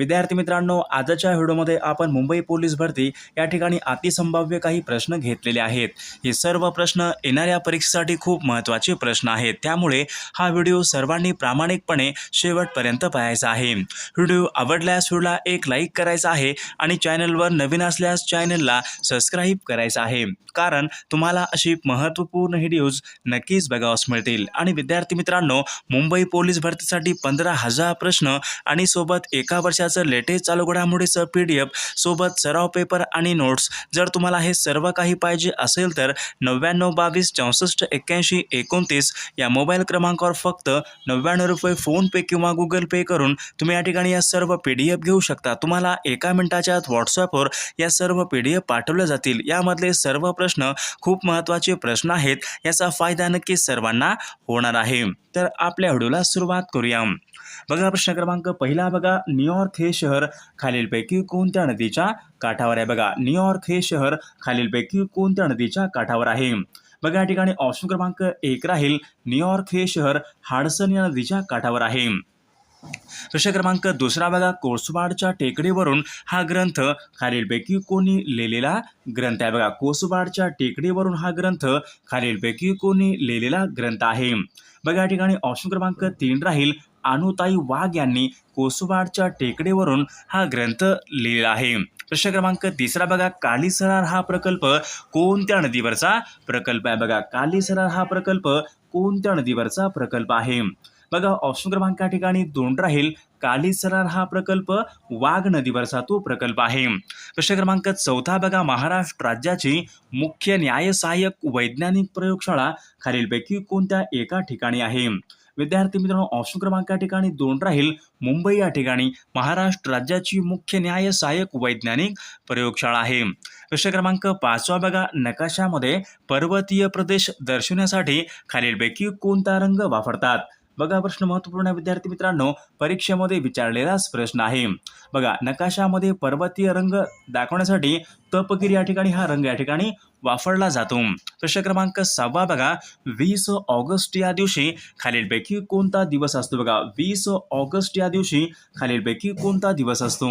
विद्यार्थी मित्रांनो आजच्या व्हिडिओमध्ये आपण मुंबई पोलीस भरती या ठिकाणी अतिसंभाव्य काही प्रश्न घेतलेले आहेत. हे सर्व प्रश्न येणाऱ्या परीक्षेसाठी खूप महत्त्वाचे प्रश्न आहेत. त्यामुळे हा व्हिडिओ सर्वांनी प्रामाणिकपणे शेवटपर्यंत पाहायचा आहे. व्हिडिओ आवडल्यास व्हिडिओला एक लाईक करायचा आहे आणि चॅनलवर नवीन असल्यास चॅनलला सबस्क्राईब करायचं आहे. कारण तुम्हाला अशी महत्त्वपूर्ण व्हिडिओज नक्कीच बघावस मिळतील. आणि विद्यार्थी मित्रांनो मुंबई पोलीस भरतीसाठी पंधरा हजार प्रश्न आणि सोबत एका वर्षात लेटेस्ट चालू घडामोडीचं पी डी एफ सोबत सराव पेपर आणि नोट्स. जर तुम्हाला हे सर्व काही पाहिजे असेल तर नव्याण्णव बावीस चौसष्ट एक्क्याऐंशी एकोणतीस या मोबाईल क्रमांकावर फक्त नव्याण्णव रुपये फोनपे किंवा गुगल पे करून तुम्ही या ठिकाणी या सर्व पी डी एफ घेऊ शकता. तुम्हाला एका मिनिटाच्या आत व्हॉट्सअपवर या सर्व पी डी एफ पाठवल्या जातील. यामधले सर्व प्रश्न खूप महत्त्वाचे प्रश्न आहेत याचा फायदा नक्कीच सर्वांना होणार आहे. तर आपल्या व्हिडिओला सुरुवात करूया. बघा प्रश्न क्रमांक पहिला बघा. न्यूयॉर्क हे शहर खालीलपैकी कोणत्या नदीच्या काठावर आहे? बघा न्यूयॉर्क हे शहर खालीलपैकी कोणत्या नदीच्या काठावर आहे? बघा या ठिकाणी ऑप्शन क्रमांक एक राहील. न्यूयॉर्क हे शहर हाडसन या नदीच्या काठावर आहे. प्रश्न क्रमांक दुसरा बघा कोसबाडच्या टेकडीवरून हा ग्रंथ खालीलपैकी कोणी लिहिलेला ग्रंथ आहे? बघा कोसबाडच्या टेकडीवरून हा ग्रंथ खालीलपैकी कोणी लिहिलेला ग्रंथ आहे. बघा या ठिकाणी ऑप्शन क्रमांक तीन राहील. अनुताई वाघ यांनी कोसबाडच्या टेकडीवरून हा ग्रंथ लिहिला आहे. प्रश्न क्रमांक तिसरा बघा कालीसरार हा प्रकल्प कोणत्या नदीवरचा प्रकल्प आहे? बघा कालीसरार हा प्रकल्प कोणत्या नदीवरचा प्रकल्प आहे? बघा ऑप्शन क्रमांक या ठिकाणी दोन राहील. कालीसरार हा प्रकल्प वाघ नदीवरचा तो प्रकल्प आहे. प्रश्न क्रमांक चौथा बघा महाराष्ट्र राज्याची मुख्य न्यायसहाय्यक वैज्ञानिक प्रयोगशाळा खालीलपैकी कोणत्या एका ठिकाणी आहे? विद्यार्थी मित्रांनो ऑप्शन क्रमांक या ठिकाणी दोन राहील. मुंबई या ठिकाणी महाराष्ट्र राज्याची मुख्य न्याय सहाय्यक वैज्ञानिक प्रयोगशाळा आहे. प्रश्न क्रमांक पाचवा बघा. नकाशामध्ये पर्वतीय प्रदेश दर्शवण्यासाठी खालीलपैकी कोणता रंग वापरतात? बघा प्रश्न महत्त्वपूर्ण विद्यार्थी मित्रांनो. परीक्षेमध्ये विचारलेलाच प्रश्न आहे. बघा नकाशामध्ये पर्वतीय रंग दाखवण्यासाठी तपकिरी या ठिकाणी हा रंग या ठिकाणी वापरला जातो. प्रश्न क्रमांक सहावा बघा वीस ऑगस्ट या दिवशी खालीलपैकी कोणता दिवस असतो? बघा वीस ऑगस्ट या दिवशी खालीलपैकी कोणता दिवस असतो?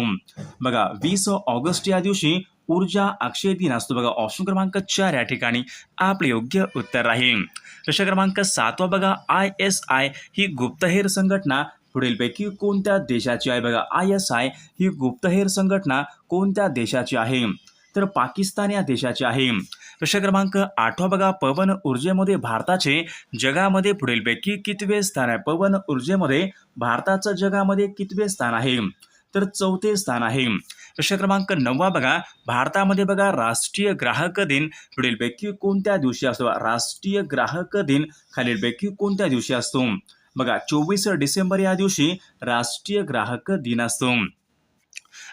बघा वीस ऑगस्ट या दिवशी ऊर्जा अक्षय दिन असतो बघा. ऑप्शन क्रमांक चार या ठिकाणी. आपले योग्य उत्तर राहील. प्रश्न क्रमांक सातवा बघा. आय एस आय ही गुप्तहेर संघटना पुढीलपैकी कोणत्या देशाची आहे बघा? आय एस आय ही गुप्तहेर संघटना कोणत्या देशाची आहे? तर पाकिस्तान या देशाची आहे. प्रश्न क्रमांक आठवा बघा. पवन ऊर्जेमध्ये भारताचे जगामध्ये पुढीलपैकी कितवे स्थान आहे? पवन ऊर्जेमध्ये भारताचं जगामध्ये कितवे स्थान आहे? तर चौथे स्थान आहे. प्रश्न क्रमांक नववा बघा. भारतामध्ये बघा राष्ट्रीय ग्राहक दिन. पुढीलपैकी कोणत्या दिवशी असतो? राष्ट्रीय ग्राहक दिन. खालीलपैकी कोणत्या दिवशी असतो? बघा चोवीस डिसेंबर या दिवशी राष्ट्रीय ग्राहक दिन असतो.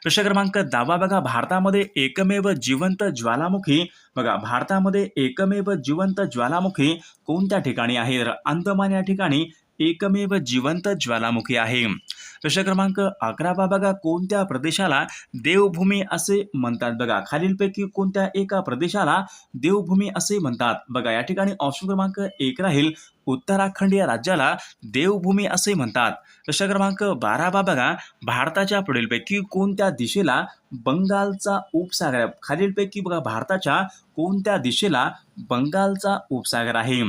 प्रश्न क्रमांक दहावा बघा. भारतामध्ये एकमेव जिवंत ज्वालामुखी. बघा भारतामध्ये एकमेव जिवंत ज्वालामुखी कोणत्या ठिकाणी आहे? तर अंदमान या ठिकाणी एकमेव जिवंत ज्वालामुखी आहे. प्रश्न क्रमांक अकरावा बघा कोणत्या प्रदेशाला देवभूमी असे म्हणतात? बघा खालीलपैकी कोणत्या एका प्रदेशाला देवभूमी असे म्हणतात? बघा या ठिकाणी ऑप्शन क्रमांक एक राहील. उत्तराखंड या राज्याला देवभूमी असे म्हणतात. प्रश्न क्रमांक बारावा बघा भारताच्या पुढीलपैकी कोणत्या दिशेला बंगालचा उपसागर आहे? खालीलपैकी बघा भारताच्या कोणत्या दिशेला बंगालचा उपसागर आहे?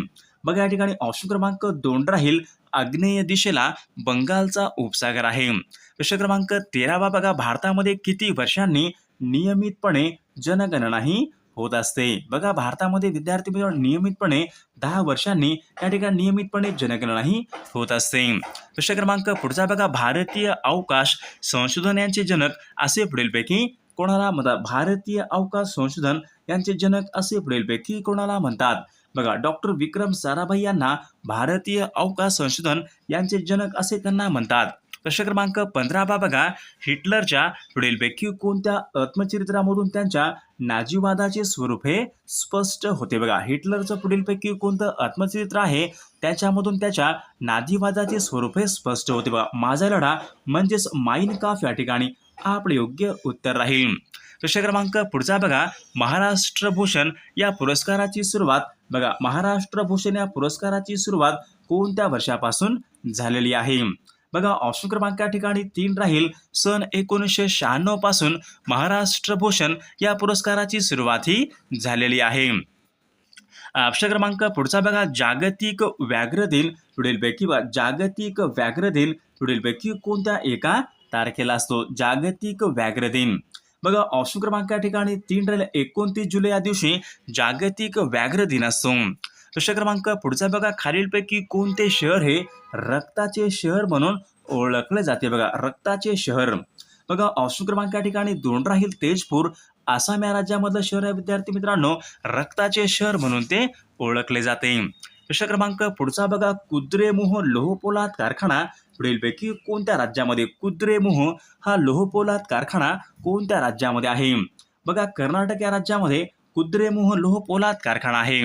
बघा या ठिकाणी ऑप्शन क्रमांक दोन राहील. आग्नेय दिशेला बंगालचा उपसागर आहे. प्रश्न क्रमांक तेरावा बघा. भारतामध्ये किती वर्षांनी नियमितपणे जनगणना ही होत असते? बघा भारतामध्ये विद्यार्थी नियमितपणे दहा वर्षांनी या ठिकाणी नियमितपणे जनगणना ही होत असते. प्रश्न क्रमांक पुढचा बघा. भारतीय अवकाश संशोधन यांचे जनक असे पुढीलपैकी कोणाला म्हणतात? भारतीय अवकाश संशोधन यांचे जनक असे पुढीलपैकी कोणाला म्हणतात? बघा डॉक्टर विक्रम साराभाई यांना भारतीय अवकाश संशोधन यांचे जनक असे त्यांना म्हणतात. प्रश्न क्रमांक पंधरा बा बघा हिटलरच्या पुढीलपैकी कोणत्या आत्मचरित्रामधून त्यांच्या नाजीवादाचे स्वरूप हे स्पष्ट होते? बघा हिटलरचं पुढीलपैकी कोणतं आत्मचरित्र आहे? त्याच्यामधून त्याच्या नाजीवादाचे स्वरूप हे स्पष्ट होते बघा. माझा लढा म्हणजेच माइन काफ या ठिकाणी आपले योग्य उत्तर राहील. प्रश्न क्रमांक पुढचा बघा महाराष्ट्र भूषण या पुरस्काराची सुरुवात. बघा महाराष्ट्र भूषण या पुरस्काराची सुरुवात कोणत्या वर्षापासून झालेली आहे? बघा ऑप्शन क्रमांक या ठिकाणी तीन राहील. सन एकोणीसशे शहाण्णवपासून महाराष्ट्र भूषण या पुरस्काराची सुरुवात ही झालेली आहे. ऑप्शन क्रमांक पुढचा बघा जागतिक व्याघ्र दिन. पुढीलपैकी जागतिक व्याघ्र दिन. पुढीलपैकी कोणत्या एका तारखेला असतो? जागतिक व्याघ्र दिन. बघा ऑप्शन क्रमांक या ठिकाणी तीन राहील एकोणतीस जुलै या दिवशी जागतिक व्याघ्र दिन असतो. प्रश्न क्रमांक पुढचा बघा खालीलपैकी कोणते शहर हे रक्ताचे शहर म्हणून ओळखले जाते बघा रक्ताचे शहर. बघा ऑप्शन क्रमांक या ठिकाणी दोन राहील तेजपूर आसाम या राज्यामधलं शहर आहे विद्यार्थी मित्रांनो. रक्ताचे शहर म्हणून ते ओळखले जाते. प्रश्न क्रमांक पुढचा बघा कुद्रेमोह लोहपोलाद कारखाना पुढीलपैकी कोणत्या राज्यामध्ये कुद्रेमुह हा लोहपोलाद कारखाना कोणत्या राज्यामध्ये आहे? बघा कर्नाटक या राज्यामध्ये कुद्रेमुह लोहपोलाद कारखाना आहे.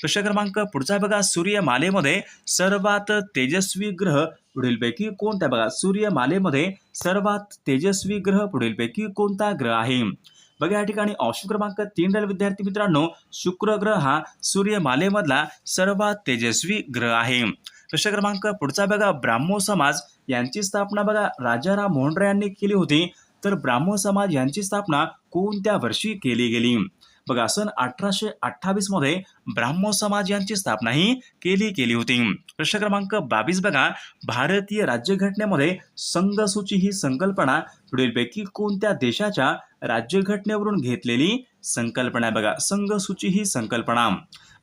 प्रश्न क्रमांक पुढचा बघा सूर्यमालेमध्ये सर्वात तेजस्वी ग्रह पुढीलपैकी कोणत्या बघा सूर्यमालेमध्ये सर्वात तेजस्वी ग्रह पुढीलपैकी कोणता ग्रह आहे? बघा या ठिकाणी ऑप्शन क्रमांक तीन राहील विद्यार्थी मित्रांनो. शुक्र ग्रह हा सूर्यमालेमधला सर्वात तेजस्वी ग्रह आहे. प्रश्न क्रमांक पुढचा बघा. ब्राह्मो समाज यांची स्थापना बघा. राजाराम मोहनराय यांनी केली होती. तर ब्राह्मो समाज यांची स्थापना कोणत्या वर्षी केली गेली? बघा सन अठराशे अठ्ठावीसमध्ये ब्राह्मो समाज यांची स्थापना ही केली गेली होती. प्रश्न क्रमांक बावीस बघा. भारतीय राज्यघटनेमध्ये संघसूची ही संकल्पना पुढीलपैकी कोणत्या देशाच्या राज्यघटनेवरून घेतलेली संकल्पना बघा संघसूची ही संकल्पना.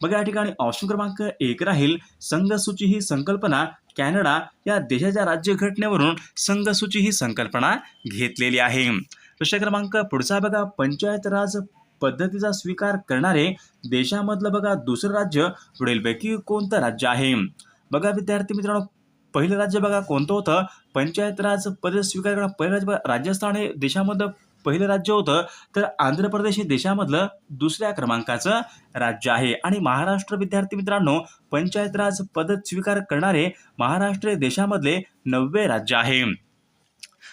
बघा या ठिकाणी ऑप्शन क्रमांक एक राहील. संघसूची ही संकल्पना कॅनडा या देशाच्या राज्यघटनेवरून संघसूची ही संकल्पना घेतलेली आहे. प्रश्न क्रमांक पुढचा बघा. पंचायत राज पद्धतीचा स्वीकार करणारे देशामधलं बघा दुसरं राज्य पुढीलपैकी कोणतं राज्य आहे? बघा विद्यार्थी मित्रांनो पहिलं राज्य बघा कोणतं होतं? पंचायत राज पद्धत स्वीकार करणं पहिलं राज्य राजस्थान हे देशामधलं पहिलं राज्य होतं तर आंध्र प्रदेश हे देशामधलं दुसऱ्या क्रमांकाचं राज्य आहे. आणि महाराष्ट्र विद्यार्थी मित्रांनो पंचायत राज पद स्वीकार करणारे महाराष्ट्र देशामधले नववे राज्य आहे.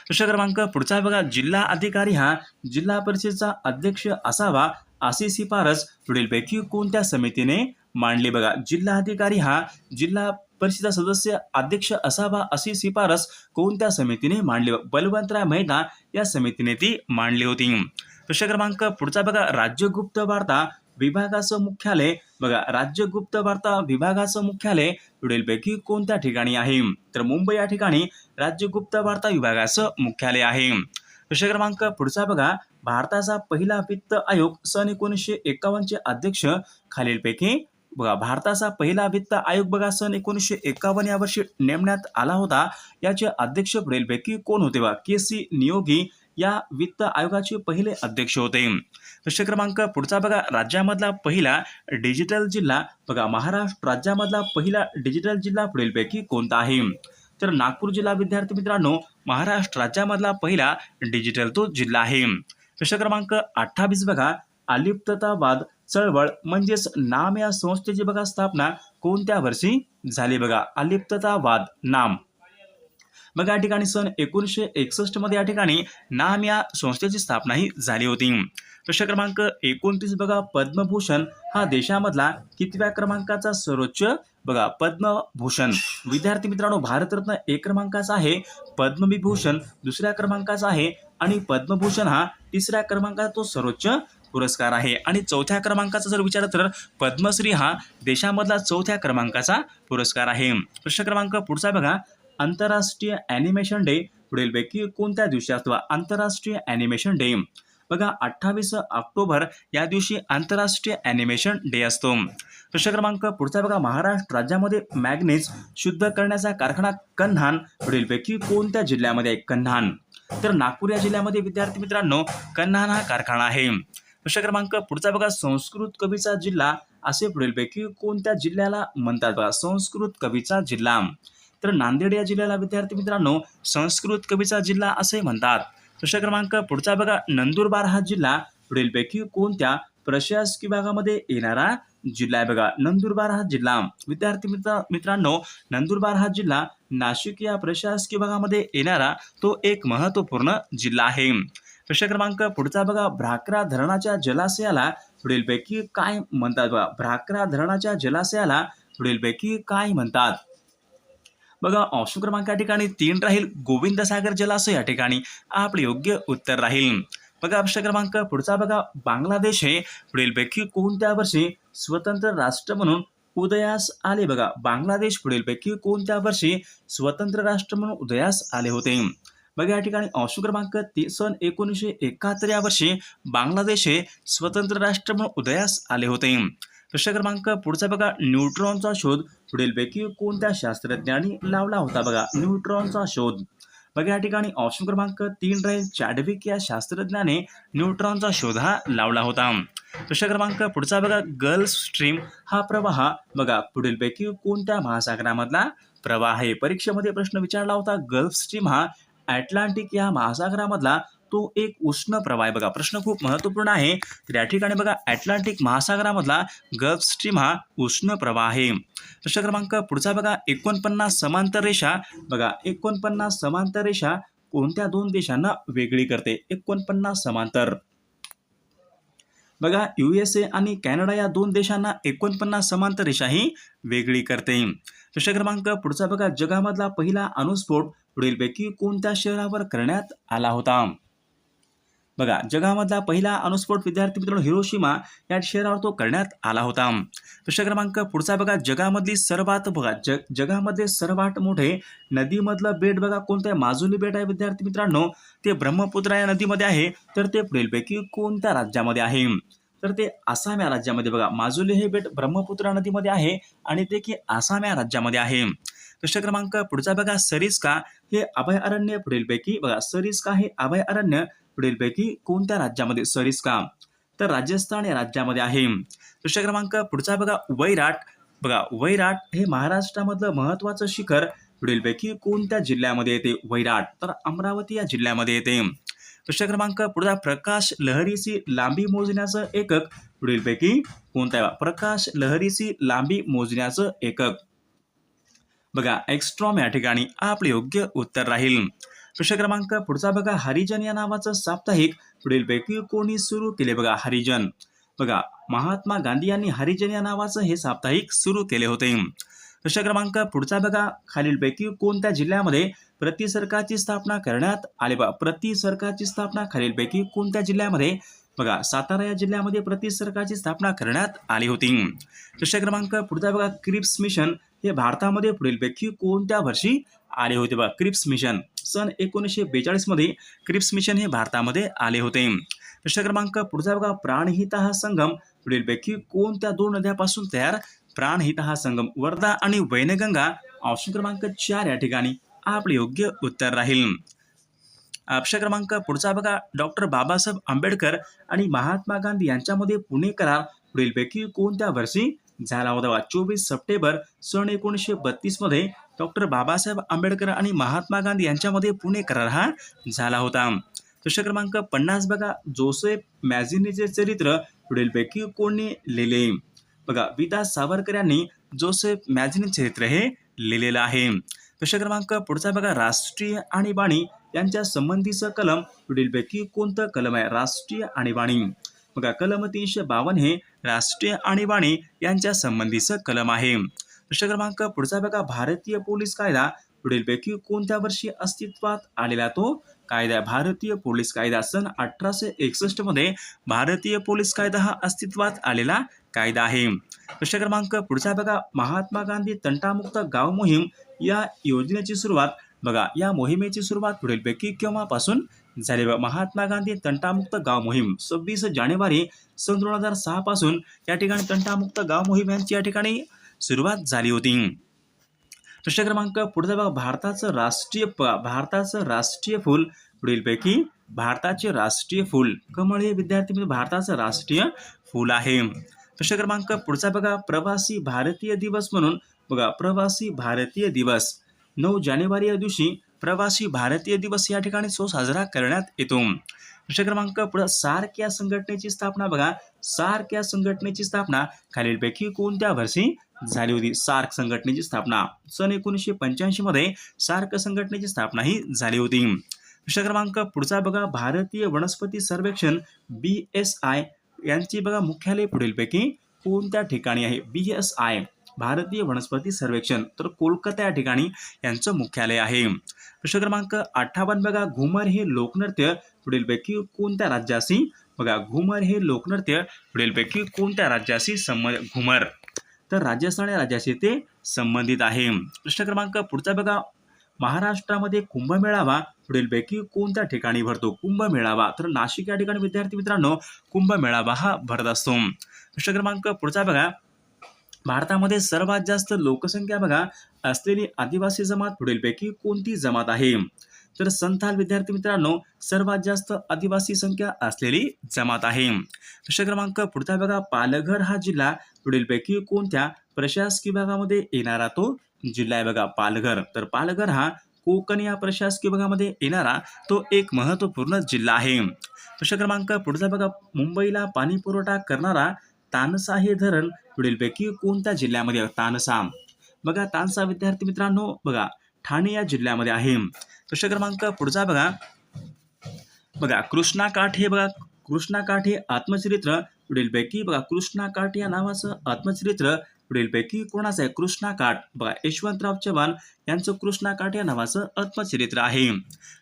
प्रश्न क्रमांक पुढचा बघा जिल्हा अधिकारी हा जिल्हा परिषदेचा अध्यक्ष असावा अशी शिफारस पुढीलपैकी कोणत्या समितीने मांडली बघा. जिल्हा अधिकारी हा जिल्हा परिषद सदस्य अध्यक्ष असावा अशी शिफारस कोणत्या समितीने मांडली? बलवंतराय मेहता या समितीने ती मांडली होती. प्रश्न क्रमांक पुढचा बघा. राज्य गुप्त वार्ता विभागाचं मुख्यालय. बघा राज्य गुप्त वार्ता विभागाचं मुख्यालय पुढीलपैकी कोणत्या ठिकाणी आहे? तर मुंबई या ठिकाणी राज्यगुप्त वार्ता विभागाचं मुख्यालय आहे. प्रश्न क्रमांक पुढचा बघा. भारताचा पहिला वित्त आयोग सन एकोणीसशे एकावन्नचे अध्यक्ष खालीलपैकी बघा भारताचा पहिला वित्त आयोग बघा सन एकोणीसशे एकावन्न या वर्षी नेमण्यात आला होता. याचे अध्यक्ष पुढीलपैकी कोण होते बघा के सी नियोगी या वित्त आयोगाचे पहिले अध्यक्ष होते. प्रश्न क्रमांक पुढचा बघा राज्यामधला पहिला डिजिटल जिल्हा बघा महाराष्ट्र राज्यामधला पहिला डिजिटल जिल्हा पुढीलपैकी कोणता आहे? तर नागपूर जिल्हा विद्यार्थी मित्रांनो महाराष्ट्र राज्यामधला पहिला डिजिटल तो जिल्हा आहे. प्रश्न क्रमांक अठ्ठावीस बघा अलिप्ततावाद चळवळ म्हणजेच नाम या संस्थेची बघा स्थापना कोणत्या वर्षी झाली बघा? अलिप्ततावाद नाम. बघा या ठिकाणी सन एकोणीसशे एकसष्टमध्ये या ठिकाणी नाम या संस्थेची स्थापना ही झाली होती. प्रश्न क्रमांक एकोणतीस बघा पद्मभूषण हा देशामधला कितव्या क्रमांकाचा सर्वोच्च बघा पद्मभूषण? विद्यार्थी मित्रांनो भारतरत्न एक क्रमांकाचा आहे पद्मविभूषण दुसऱ्या क्रमांकाचा आहे आणि पद्मभूषण हा तिसऱ्या क्रमांकाचा तो सर्वोच्च पुरस्कार आहे. आणि चौथ्या क्रमांकाचा जर विचार तर पद्मश्री हा देशामधला चौथ्या क्रमांकाचा पुरस्कार आहे. प्रश्न क्रमांक पुढचा बघा. आंतरराष्ट्रीय ॲनिमेशन डे पुढीलपैकी कोणत्या दिवशी असतो? आंतरराष्ट्रीय ॲनिमेशन डे बघा अठ्ठावीस ऑक्टोबर या दिवशी आंतरराष्ट्रीय ॲनिमेशन डे असतो. प्रश्न क्रमांक पुढचा बघा. महाराष्ट्र राज्यामध्ये मॅग्नेज शुद्ध करण्याचा कारखाना कन्हान पुढीलपैकी कोणत्या जिल्ह्यामध्ये आहे? कन्हान. तर नागपूर या जिल्ह्यामध्ये विद्यार्थी मित्रांनो कन्हान हा कारखाना आहे. प्रश्न क्रमांक पुढचा बघा संस्कृत कवीचा जिल्हा. असे पुढीलपैकी कोणत्या जिल्ह्याला म्हणतात बघा संस्कृत कवीचा जिल्हा. तर नांदेड या जिल्ह्याला विद्यार्थी मित्रांनो संस्कृत कवीचा जिल्हा असे म्हणतात. प्रश्न क्रमांक पुढचा बघा नंदुरबार हा जिल्हा. पुढीलपैकी कोणत्या प्रशासकीय विभागामध्ये येणारा जिल्हा आहे बघा नंदुरबार हा जिल्हा. विद्यार्थी मित्र मित्रांनो नंदुरबार हा जिल्हा नाशिक या प्रशासकीय विभागामध्ये येणारा तो एक महत्त्वपूर्ण जिल्हा आहे. प्रश्न क्रमांक पुढचा बघा. भ्राकरा धरणाच्या जलाशयाला पुढीलपैकी काय म्हणतात बघा. भ्राकरा धरणाच्या जलाशयाला पुढीलपैकी काय म्हणतात? बघा ऑप्शन क्रमांक या ठिकाणी तीन राहील. गोविंदसागर जलाशय या ठिकाणी आपले योग्य उत्तर राहील. बघा प्रश्न क्रमांक पुढचा बघा. बांगलादेश हे पुढीलपैकी कोणत्या वर्षी स्वतंत्र राष्ट्र म्हणून उदयास आले? बघा बांगलादेश पुढीलपैकी कोणत्या वर्षी स्वतंत्र राष्ट्र म्हणून उदयास आले होते? बघा या ठिकाणी ऑप्शन क्रमांक ती सन एकोणीसशे एकाहत्तर या वर्षी बांगलादेश हे स्वतंत्र राष्ट्र म्हणून उदयास आले होते. प्रश्न क्रमांक पुढचा बघा न्यूट्रॉनचा शोध पुढीलपैकी कोणत्या शास्त्रज्ञांनी लावला होता बघा न्यूट्रॉनचा शोध. बघा या ठिकाणी ऑप्शन क्रमांक तीन राहील चॅडविक या शास्त्रज्ञाने न्यूट्रॉनचा शोध हा लावला होता. प्रश्न क्रमांक पुढचा बघा गर्ल्स स्ट्रीम हा प्रवाह बघा पुढीलपैकी कोणत्या महासागरामधला प्रवाह आहे? परीक्षेमध्ये प्रश्न विचारला होता गल्फ स्ट्रीम हा अटलांटिक या महासागरामधला तो एक उष्ण प्रवाह आहे. बघा प्रश्न खूप महत्त्वपूर्ण आहे. तर या ठिकाणी बघा अटलांटिक महासागरामधला गल्फ स्ट्रीम हा उष्ण प्रवाह आहे. प्रश्न क्रमांक पुढचा बघा एकोणपन्नास समांतर रेषा. बघा एकोणपन्नास समांतर रेषा कोणत्या दोन देशांना वेगळी करते? एकोणपन्नास समांतर. बघा युएसए आणि कॅनडा या दोन देशांना एकोणपन्नास समांतर रेषा ही वेगळी करते. प्रश्न क्रमांक पुढचा बघा जगामधला पहिला अणुस्फोट पुढीलपैकी कोणत्या शहरावर करण्यात आला होता? बघा जगामधला पहिला अणुस्फोट विद्यार्थी मित्रांनो हिरोशिमा या शहरावर तो करण्यात आला होता. प्रश्न क्रमांक पुढचा बघा जगामधली सर्वात बघा जग जगामधले सर्वात मोठे नदीमधलं बेट बघा कोणतं आहे? माजुली बेट आहे विद्यार्थी मित्रांनो. ते ब्रह्मपुत्रा या नदीमध्ये आहे. तर ते पुढीलपैकी कोणत्या राज्यामध्ये आहे? तर ते आसाम या राज्यामध्ये बघा. माजुली हे बेट ब्रह्मपुत्रा नदीमध्ये आहे आणि ते की आसाम या राज्यामध्ये आहे. प्रश्न क्रमांक पुढचा बघा. सरिस्का हे अभयारण्य पुढीलपैकी बघा. सरिस्का हे अभयारण्य पुढीलपैकी कोणत्या राज्यामध्ये? सरिस्का. तर राजस्थान या राज्यामध्ये आहे. प्रश्न क्रमांक पुढचा बघा. वैराट. बघा वैराट हे महाराष्ट्रामधलं महत्वाचं शिखर पुढीलपैकी कोणत्या जिल्ह्यामध्ये येते? वैराट. तर अमरावती या जिल्ह्यामध्ये येते. प्रश्न क्रमांक पुढचा. प्रकाश लहरीची लांबी मोजण्याचं एकक पुढीलपैकी कोणता आहे? प्रकाश लहरीची लांबी मोजण्याचं एकक. बघा एक्स्ट्रॉम या ठिकाणी आपले योग्य उत्तर राहील. प्रश्न क्रमांक पुढचा बघा हरिजन या नावाचं साप्ताहिक. पुढीलपैकी कोणी सुरू केले बघा हरिजन? बघा महात्मा गांधी यांनी हरिजन या नावाचं हे साप्ताहिक सुरू केले होते. प्रश्न क्रमांक पुढचा बघा खालीलपैकी कोणत्या जिल्ह्यामध्ये प्रति सरकारची स्थापना करण्यात आली बघा प्रति सरकारची स्थापना खालीलपैकी कोणत्या जिल्ह्यामध्ये? बघा सातारा या जिल्ह्यामध्ये प्रति सरकारची स्थापना करण्यात आली होती. प्रश्न क्रमांक पुढचा बघा क्रिप्स मिशन. हे भारतामध्ये पुढीलपैकी कोणत्या वर्षी आले होते बघा? Cripps mission. सन एकोणीसशे बेचाळीसमध्ये क्रिप्स मिशन हे भारतामध्ये आले होते. प्रश्न क्रमांक पुढचा बघा. प्राणहिता हा संगम पुढीलपैकी कोणत्या दोन नद्यापासून तयार? प्राणहिता हा संगम वर्धा आणि वैनगंगा. ऑप्शन क्रमांक चार या ठिकाणी आपले योग्य उत्तर राहील. ऑप्शन क्रमांक पुढचा बघा. डॉक्टर बाबासाहेब आंबेडकर आणि महात्मा गांधी यांच्यामध्ये पुणे करार. पुढीलपैकी कोणत्या वर्षी झाला होता. चोवीस सप्टेंबर सन एकोणीसशे बत्तीसमध्ये डॉक्टर बाबासाहेब आंबेडकर आणि महात्मा गांधी यांच्यामध्ये पुणे करार हा झाला होता. प्रश्न क्रमांक पन्नास बघा. जोसेफ मॅझिनीचे चरित्र पुढीलपैकी कोणी लिहिले? बघा विदा सावरकर यांनी जोसेफ मॅझिनी चरित्र हे लिहिलेलं आहे. प्रश्न क्रमांक पुढचा बघा. राष्ट्रीय आणीबाणी यांच्या संबंधीचं कलम पुढीलपैकी कोणतं कलम आहे? राष्ट्रीय आणीबाणी. बघा कलम तीनशे बावन्न हे राष्ट्रीय आणीबाणी यांच्या संबंधीचं कलम आहे. प्रश्न क्रमांक पुढचा बघा. भारतीय पोलीस कायदा पुढीलपैकी कोणत्या वर्षी अस्तित्वात आलेला तो? कायदा आहे? भारतीय पोलीस कायदा सन अठराशे एकसष्टमध्ये भारतीय पोलीस कायदा हा अस्तित्वात आलेला कायदा आहे. प्रश्न क्रमांक पुढचा बघा. महात्मा गांधी तंटामुक्त गाव मोहीम या योजनेची सुरुवात बघा. या मोहिमेची सुरुवात पुढीलपैकी केव्हापासून झाले बघा महात्मा गांधी तंटामुक्त गाव मोहीम सव्वीस जानेवारी सन दोन हजार सहा पासून या ठिकाणी तंटामुक्त गाव मोहीम यांची या ठिकाणी सुरुवात झाली होती. प्रश्न क्रमांक पुढचा बघा. भारताचं राष्ट्रीय प- भारताचं राष्ट्रीय फूल. पुढीलपैकी भारताचे राष्ट्रीय फूल. कमळ हे विद्यार्थी म्हणजे भारताचं राष्ट्रीय फूल आहे. प्रश्न क्रमांक पुढचा बघा. प्रवासी भारतीय दिवस म्हणून बघा. प्रवासी भारतीय दिवस. नऊ जानेवारी या दिवशी प्रवासी भारतीय दिवस या ठिकाणी सो साजरा करण्यात येतो. प्रश्न क्रमांक पुढे सार्क या संघटनेची स्थापना बघा. सार्क या संघटनेची स्थापना खालीलपैकी कोणत्या वर्षी झाली होती? सार्क संघटनेची स्थापना. सन एकोणीसशे पंच्याऐंशी मध्ये सार्क संघटनेची स्थापना ही झाली होती. प्रश्न क्रमांक पुढचा बघा. भारतीय वनस्पती सर्वेक्षण बी एस आय यांची बघा मुख्यालय पुढीलपैकी कोणत्या ठिकाणी आहे? B S I. भारतीय वनस्पती सर्वेक्षण तर कोलकाता या ठिकाणी यांचं मुख्यालय आहे. प्रश्न क्रमांक अठ्ठावन्न बघा घुमर हे लोकनृत्य पुढीलपैकी कोणत्या राज्याशी? बघा घुमर हे लोकनृत्य पुढीलपैकी कोणत्या राज्याशी संबंध घुमर? तर राजस्थान या राज्याशी ते संबंधित आहे. प्रश्न क्रमांक पुढचा बघा महाराष्ट्रामध्ये कुंभमेळावा पुढीलपैकी कोणत्या ठिकाणी भरतो? कुंभमेळावा. तर नाशिक या ठिकाणी विद्यार्थी मित्रांनो कुंभमेळावा हा भरत असतो. प्रश्न क्रमांक पुढचा बघा भारतामध्ये सर्वात जास्त लोकसंख्या बघा असलेली आदिवासी जमात पुढीलपैकी कोणती जमात आहे? तर संथाल विद्यार्थी मित्रांनो सर्वात जास्त आदिवासी संख्या असलेली जमात आहे. प्रश्न क्रमांक पुढचा बघा पालघर हा जिल्हा पुढीलपैकी कोणत्या प्रशासकीय विभागामध्ये येणारा तो जिल्हा आहे बघा पालघर. तर पालघर हा कोकण या प्रशासकीय विभागामध्ये येणारा तो एक महत्त्वपूर्ण जिल्हा आहे. प्रश्न क्रमांक पुढचा बघा मुंबईला पाणी पुरवठा करणारा तानसा हे धरण पुढीलपैकी कोणत्या जिल्ह्यामध्ये तानसा. बघा तानसा विद्यार्थी मित्रांनो बघा ठाणे या जिल्ह्यामध्ये आहे. प्रश्न क्रमांक पुढचा बघा. बघा कृष्णा काठ हे बघा कृष्णा काठ हे आत्मचरित्र पुढीलपैकी बघा कृष्णा काठ या नावाचं आत्मचरित्र पुढीलपैकी कोणाचं आहे? कृष्णा काठ. बघा यशवंतराव चव्हाण यांचं कृष्णा काठ या नावाचं आत्मचरित्र आहे.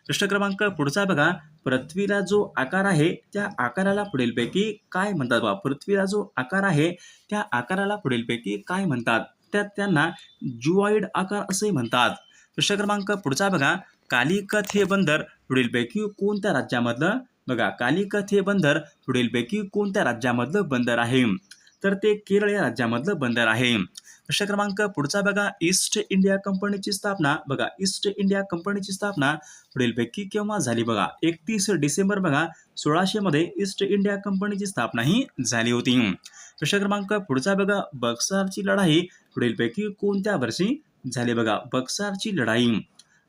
प्रश्न क्रमांक पुढचा बघा. पृथ्वीला जो आकार आहे त्या आकाराला पुढीलपैकी काय म्हणतात बा? पृथ्वीला जो आकार आहे त्या आकाराला पुढीलपैकी काय म्हणतात? त्यात त्यांना जुवाईड आकार असे म्हणतात. प्रश्न क्रमांक पुढचा बघा. कालिकत हे बंदर पुढीलपैकी कोणत्या राज्यामधलं? बघा कालिकत हे बंदर पुढीलपैकी कोणत्या राज्यामधलं बंदर आहे? तर ते केरळ या राज्यामधलं बंदर आहे. प्रश्न क्रमांक पुढचा बघा. ईस्ट इंडिया कंपनीची स्थापना. बघा ईस्ट इंडिया कंपनीची स्थापना पुढीलपैकी केव्हा झाली बघा? एकतीस डिसेंबर बघा सोळाशे मध्ये ईस्ट इंडिया कंपनीची स्थापना ही झाली होती. प्रश्न क्रमांक पुढचा बघा. बक्सारची लढाई पुढीलपैकी कोणत्या वर्षी झाली बघा? बक्सारची लढाई.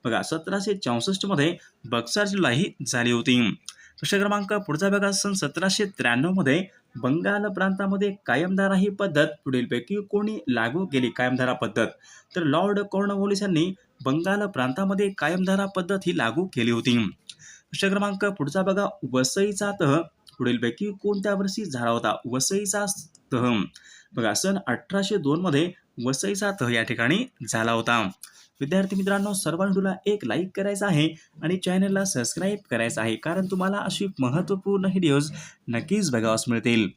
बघा सतराशे चौसष्टमध्ये बक्सारची लढाई झाली होती. प्रश्न क्रमांक पुढचा बघा. सन सतराशे त्र्याण्णवमध्ये बंगाल प्रांतामध्ये कायमधारा ही पद्धत पुढीलपैकी कोणी लागू केली कायमधारा पद्धत? तर लॉर्ड कॉर्नवॉलिस यांनी बंगाल प्रांतामध्ये कायमधारा पद्धत ही लागू केली होती. प्रश्न क्रमांक पुढचा बघा. वसईचा तह पुढीलपैकी कोणत्या वर्षी झाला होता? वसईचा तह. बघा सन अठराशे दोन मध्ये वसईचा तह या ठिकाणी झाला होता. विद्यार्थी मित्रांनो सर्वांडूला एक लाईक करायचा आहे आणि चॅनलला सबस्क्राईब करायचं आहे. कारण तुम्हाला अशी महत्त्वपूर्ण व्हिडिओज नक्कीच बघावास मिळतील.